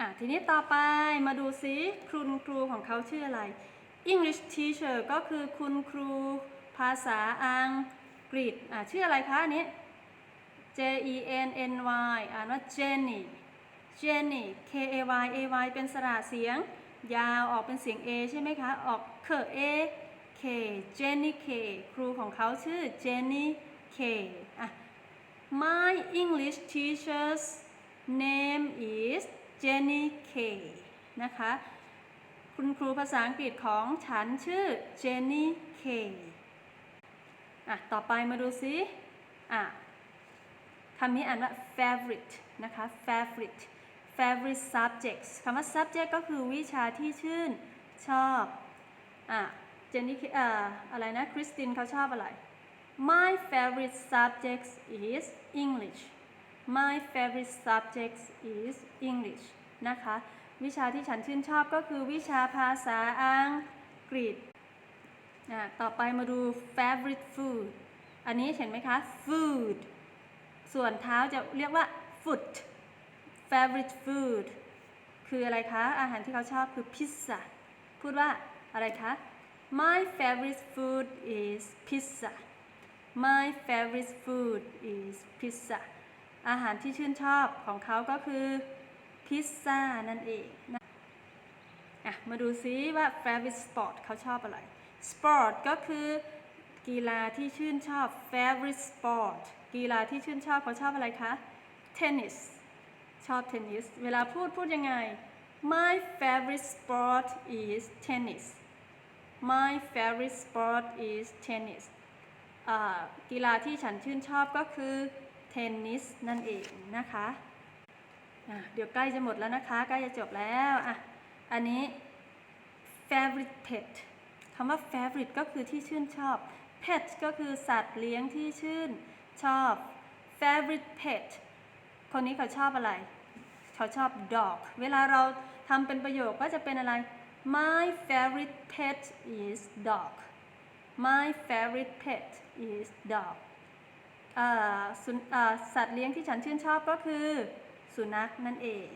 อะทีนี้ต่อไปมาดูซิคุณครูของเขาชื่ออะไร English teacher ก็คือคุณครูภาษาอังกฤษอะชื่ออะไรคะอันนี้ J E N N Y อ่านว่า Jenny Jenny K A Y A Y เป็นสระเสียง ยาวออกเป็นเสียง A ใช่ไหมคะ ออกเคอ A K Jenny K ครูของเขาชื่อ Jenny K อะ My English teacher's name is Jenny K นะคะ คุณครูภาษาอังกฤษของฉันชื่อ Jenny K อะ ต่อไปมาดูซิอะคำนี้อ่านว่า favorite นะคะ favorite favorite subjects คำว่า subject ก็คือวิชาที่ชื่นชอบอะเจนนี่เอ่ออะไรนะ คริสตินเขาชอบอะไร my favorite subject is English my favorite subject is English นะคะ วิชาที่ฉันชื่นชอบก็คือวิชาภาษาอังกฤษอะต่อไปมาดู favorite food อันนี้เห็นไหมคะ food ส่วนเท้าจะเรียกว่า foot favorite food คืออะไรคะ อาหารที่เขาชอบคือพิซซ่า พูดว่าอะไรคะ my favorite food is pizza my favorite food is pizza อาหารที่ชื่นชอบของเขาก็คือพิซซ่านั่นเองนะอะมาดูซิว่า favorite sport เขาชอบอะไร sport ก็คือกีฬาที่ชื่นชอบ favorite sport กีฬาที่ชื่นชอบเขาชอบอะไรคะ tennis ชอบเทนนิส เวลาพูดพูดยังไง my favorite sport is tennis my favorite sport is tennis กีฬาที่ฉันชื่นชอบก็คือ เทนนิสนั่นเองนะคะะเดี๋ยวใกล้จะหมดแล้วนะคะ ใกล้จะจบแล้วอะอันนี้ favorite pet คำว่า favorite ก็คือที่ชื่นชอบ pet ก็คือสัตว์เลี้ยงที่ชื่นชอบ favorite pet คนนี้เขาชอบอะไร เขาชอบ dog เวลาเราทำเป็นประโยคก็จะเป็นอะไร my favorite pet is dog my favorite pet is dog สัตว์เลี้ยงที่ฉันชื่นชอบก็คือ สุนัขนั่นเอง